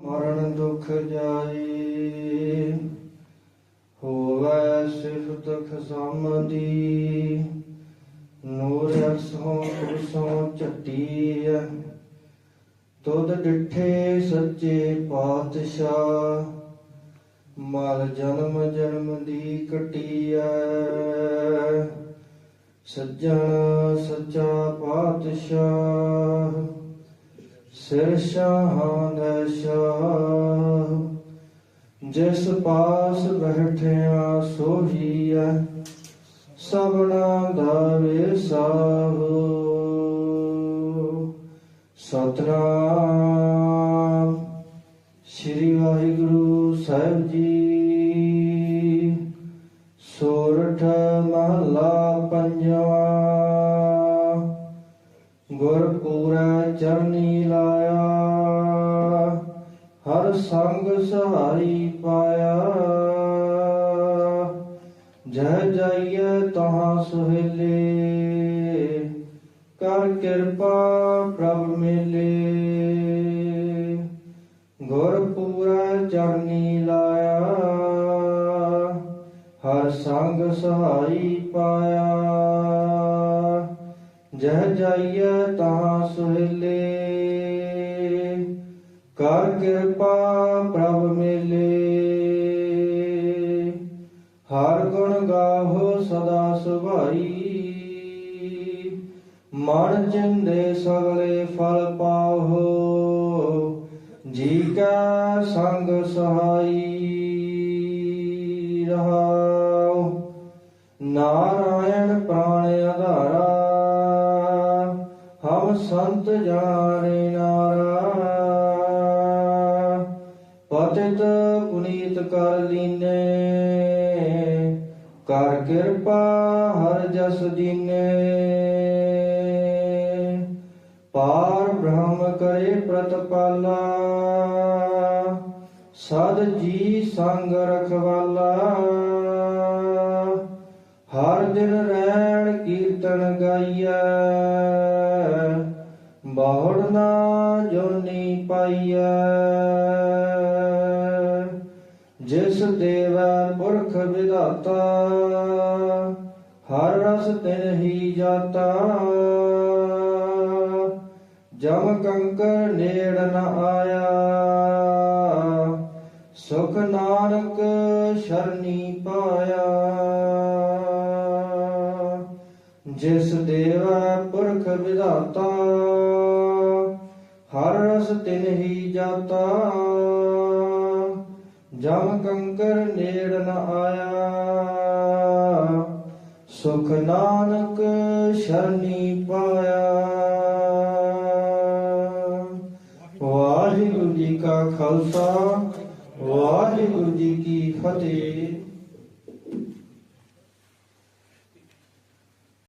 ਮਰਨ ਦੁਖ ਜਾਈ, ਹੋਵੇ ਸਿਫਤ ਖਸਮ ਨੂਰ ਅਰਸੋਂ ਕੁਸੋਂ ਚੱਟੀਐ ਤੁਧ ਡਿਠੇ ਸੱਚੇ ਪਾਤਸ਼ਾਹ, ਮਲ ਜਨਮ ਜਨਮ ਦੀ ਕਟੀਐ, ਸੱਜਣ ਸੱਚਾ ਪਾਤਸ਼ਾਹ। ਸਿਰ ਸ਼ਾਹਾਂ ਸ਼ਾਹ ਜਿਸ ਪਾਸ ਬੈਠਿਆ ਸੋਹੀਐ, ਸਭਨਾ ਦਾ ਵਿਸਾਹੋ ਸਤਨਾਮ ਸ੍ਰੀ ਵਾਹਿਗੁਰੂ ਸਾਹਿਬ ਜੀ। ਸੋਰਠ ਮਹਲਾ ਪੰਜਵਾ ਗੁਰ ਪੂਰਾ ਚਰਨੀ ਲਾਇਆ, ਹਰ ਸੰਗ ਸਹਾਰੀ ਪਾਇਆ। ਜਹ ਜਾਈਏ ਤਹਾਂ ਸੁਹੇਲੇ, ਕਰ ਕਿਰਪਾ ਪ੍ਰਭ ਮਿਲੇ। ਗੁਰ ਪੂਰਾ ਚਰਨੀ ਲਾਇਆ, ਹਰ ਸੰਗ ਸਹਾਈ ਪਾਇਆ। ਜਹ ਜਾਈਏ ਤਾਂ ਸੁਹੇਲੇ, ਕਰ ਕਿਰਪਾ ਪ੍ਰਭ ਮਿਲੇ। ਹਰ ਗੁਣ ਗਾਹੋ ਸਦਾ ਸੁਭਾਈ। ਮਨ ਜਿੰਦੇ ਸਗਲੇ ਫਲ ਪਾਵੋ ਜੀ ਕਾ ਸੰਗ ਸਹਾਈ। ਸੰਤ ਜਾਣੇ ਨਾਰਾ ਪਤਿਤ ਪੁਨੀਤ ਕਰ ਲੀਨੇ। ਕਰ ਕਿਰਪਾ ਹਰ ਜਸ ਦੀਨੇ। ਪਾਰ ਬ੍ਰਹਮ ਕਰੇ ਪ੍ਰਤਪਾਲਾ। ਸਦ ਜੀ ਸੰਗ ਰਖਵਾਲਾ। ਹਰ ਦਿਨ ਰਹਿਣ ਕੀਰਤਨ ਗਾਈਆ ਬਹੁੜ ਨਾ ਜੋਨੀ ਪਾਈਐ। ਜਿਸ ਦੇਵੈ ਪੁਰਖ ਵਿਧਾਤਾ, ਹਰ ਰਸ ਤਿਨ ਹੀ ਜਾਤਾ। ਜਮ ਕੰਕਰ ਨੇੜ ਨ ਆਇਆ। ਸੁਖ ਨਾਨਕ ਸ਼ਰਨੀ ਪਾਇਆ। ਜਿਸ ਦੇਵੈ ਪੁਰਖ ਵਿਧਾਤਾ ਰਸ ਤਿਨ ਹੀ ਜਾਤਾ। ਜਮ ਕੰਕਰ ਨੇੜ ਨ ਆਇਆ। ਸੁਖ ਨਾਨਕ ਸ਼ਰਨੀ ਪਾਇਆ। ਵਾਹਿਗੁਰੂ ਜੀ ਕਾ ਖਾਲਸਾ, ਵਾਹਿਗੁਰੂ ਜੀ ਕੀ ਫਤਿਹ।